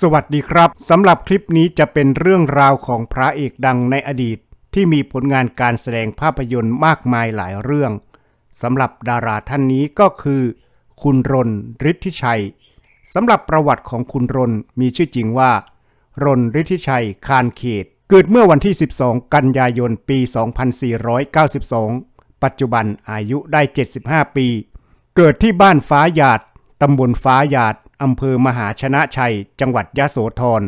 สวัสดีครับสำหรับคลิปนี้จะเป็นเรื่องราวของพระเอกดังในอดีต ที่มีผลงานการแสดงภาพยนตร์มากมายหลายเรื่องสำหรับดาราท่านนี้ก็คือ คุณรนฤทธิชัยสำหรับประวัติของคุณรนมีชื่อจริงว่า รนฤทธิชัยคานเขต เกิดเมื่อวันที่ 12 กันยายนปี 2492 ปัจจุบันอายุได้ 75 ปี เกิดที่บ้านฟ้าหยาดตำบลฟ้าหยาด อำเภอมหาชนะชัย จังหวัดยะโสธร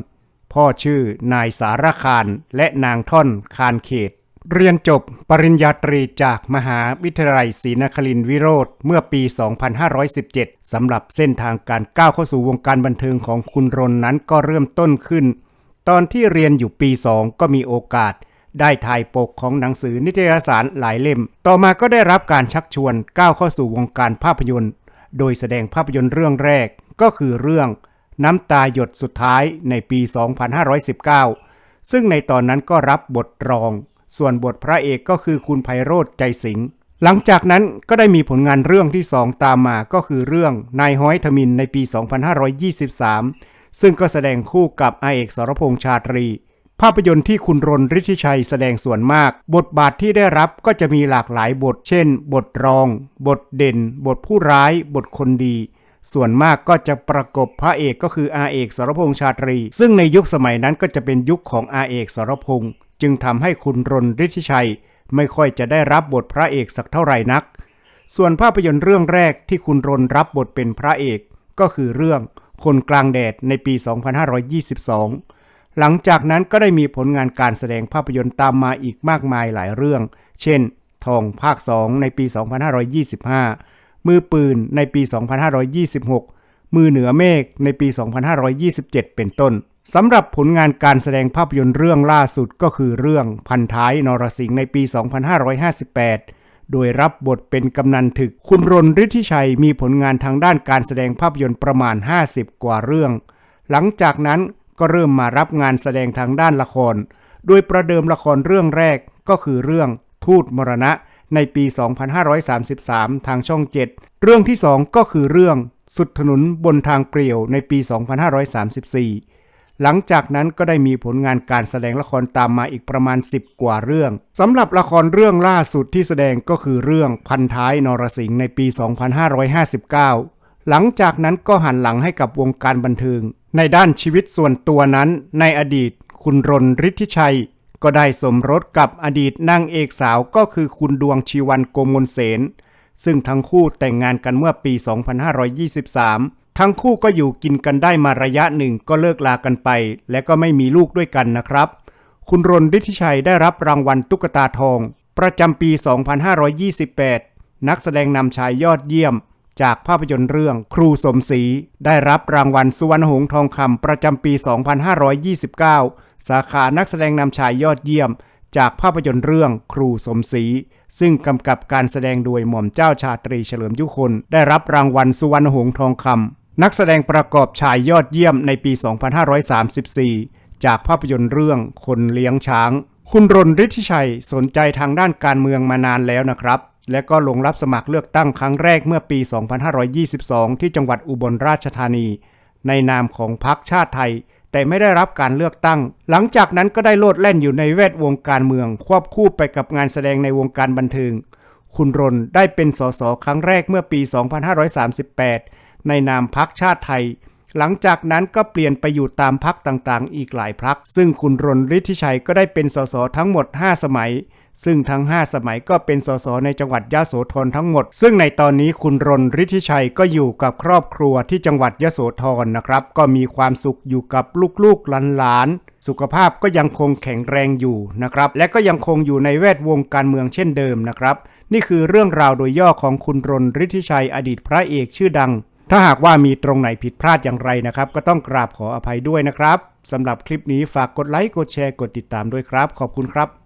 พ่อชื่อนายสารคารและนางท่อนคานเขต เรียนจบปริญญาตรีจากมหาวิทยาลัยศรีนครินทรวิโรธเมื่อปี 2517 สำหรับเส้นทางการก้าวเข้าสู่วงการบันเทิงของคุณรนนั้นก็เริ่มต้นขึ้น ตอนที่เรียนอยู่ปี 2 ก็มีโอกาสได้ถ่ายปกของหนังสือนิตยสารหลายเล่ม ต่อมาก็ได้รับการชักชวนก้าวเข้าสู่วงการภาพยนตร์ โดยแสดงภาพยนตร์เรื่องแรก ก็คือเรื่องน้ำตาหยดสุดท้ายในปี 2519 ซึ่งในตอนนั้นก็รับบทรอง ส่วนบทพระเอกก็คือคุณไพโรธใจสิงห์หลังจากนั้นก็ได้มีผลงานเรื่องที่2ตามมาก็คือเรื่องนายห้อยทมินในปี 2523 ซึ่งก็แสดงคู่กับอาเอกสรพงษ์ชาตรี ภาพยนตร์ที่คุณรนฤทธิชัยแสดงส่วนมาก บทบาทที่ได้รับก็จะมีหลากหลายบท เช่น บทรอง บทเด่น บทผู้ร้าย บทคนดี ส่วนมากก็จะประกบพระเอกก็คืออาเอกสรพงษ์ชาตรี ซึ่งในยุคสมัยนั้นก็จะเป็นยุคของอาเอกสรพงษ์จึงทำให้คุณรนฤทธิชัย ไม่ค่อยจะได้รับบทพระเอกสักเท่าไหร่นัก ส่วนภาพยนตร์เรื่องแรกที่คุณรนรับบทเป็นพระเอก ก็คือเรื่องคนกลางแดดในปี 2522 หลังจากนั้นก็ได้มีผลงานการแสดงภาพยนตร์ตามมาอีกมากมายหลายเรื่อง เช่น ทองภาค 2 ในปี 2525 มือปืนในปี 2526 มือเหนือเมฆในปี 2527 เป็นต้นสำหรับผลงานการแสดงภาพยนตร์เรื่องล่าสุดก็คือเรื่องพันท้ายนรสิงห์ในปี 2558 โดยรับบทเป็นกำนันถึก คุณรนฤทธิชัยมีผลงานทางด้านการแสดงภาพยนตร์ประมาณ 50 กว่าเรื่อง หลังจากนั้นก็เริ่มมารับงานแสดงทางด้านละคร โดยประเดิมละครเรื่องแรกก็คือเรื่องทูตมรณะ ในปี 2533 ทางช่อง 7 เรื่องที่ 2 ก็คือเรื่องสุดถนนบนทางเปลี่ยวในปี 2534 หลังจากนั้นก็ได้มีผลงานการแสดงละครตามมาอีกประมาณ 10 กว่าเรื่องสำหรับละครเรื่องล่าสุดที่แสดงก็คือเรื่องพันท้ายนรสิงห์ในปี 2559 หลังจากนั้นก็หันหลังให้กับวงการบันเทิง ในด้านชีวิตส่วนตัวนั้น ในอดีต คุณรนฤทธิชัย ก็ได้สมรสกับอดีตนางเอกสาวก็คือคุณดวงชีวันโกมลเสนซึ่งทั้งคู่แต่งงานกันเมื่อปี 2523 ทั้งคู่ก็อยู่กินกันได้มาระยะหนึ่งก็เลิกลากันไป และก็ไม่มีลูกด้วยกันนะครับ คุณรนฤทธิชัยได้รับรางวัลตุ๊กตาทอง ประจำปี 2528 นักแสดงนำชายยอดเยี่ยม จากภาพยนตร์เรื่องครูสมศรีได้รับรางวัลสุวรรณหงส์ทองคำประจำปี 2529 สาขานักแสดงนำชายยอดเยี่ยม จากภาพยนตร์เรื่องครูสมศรีซึ่งกำกับการแสดงโดยหม่อมเจ้าชาตรีเฉลิมยุคน ได้รับรางวัลสุวรรณหงส์ทองคำนักแสดงประกอบชายยอดเยี่ยมในปี 2534 จากภาพยนตร์เรื่องคนเลี้ยงช้าง คุณรนฤทธิชัยสนใจทางด้านการเมืองมานานแล้วนะครับ และก็ลงรับสมัครเลือกตั้งครั้งแรกเมื่อปี 2522 ที่จังหวัดอุบลราชธานี ในนามของพรรคชาติไทย แต่ไม่ได้รับการเลือกตั้ง หลังจากนั้นก็ได้โลดแล่นอยู่ในแวดวงการเมือง ควบคู่ไปกับงานแสดงในวงการบันเทิง คุณรนได้เป็นสสครั้งแรกเมื่อปี 2538 ในนามพรรคชาติไทย หลังจากนั้นก็เปลี่ยนไปอยู่ตามพรรคต่างๆ อีกหลายพรรคซึ่งคุณรนฤทธิชัยก็ได้เป็นสสทั้งหมด 5 สมัย ซึ่งทั้ง 5 สมัยก็เป็นสสในจังหวัดยะโสธรทั้งหมด ซึ่งในตอนนี้คุณรนฤทธิชัยก็อยู่กับครอบครัวที่จังหวัดยะโสธรนะครับ ก็มีความสุขอยู่กับลูกๆหลานๆสุขภาพก็ยังคงแข็งแรงอยู่นะครับ และก็ยังคงอยู่ในแวดวงการเมืองเช่นเดิมนะครับ นี่คือเรื่องราวโดยย่อของคุณรนฤทธิชัยอดีตพระเอกชื่อดัง ถ้าหากว่ามีตรงไหนผิดพลาดอย่างไรนะครับ ก็ต้องกราบขออภัยด้วยนะครับสำหรับคลิปนี้ฝากกดไลค์กดแชร์กดติดตามด้วยครับ ขอบคุณครับ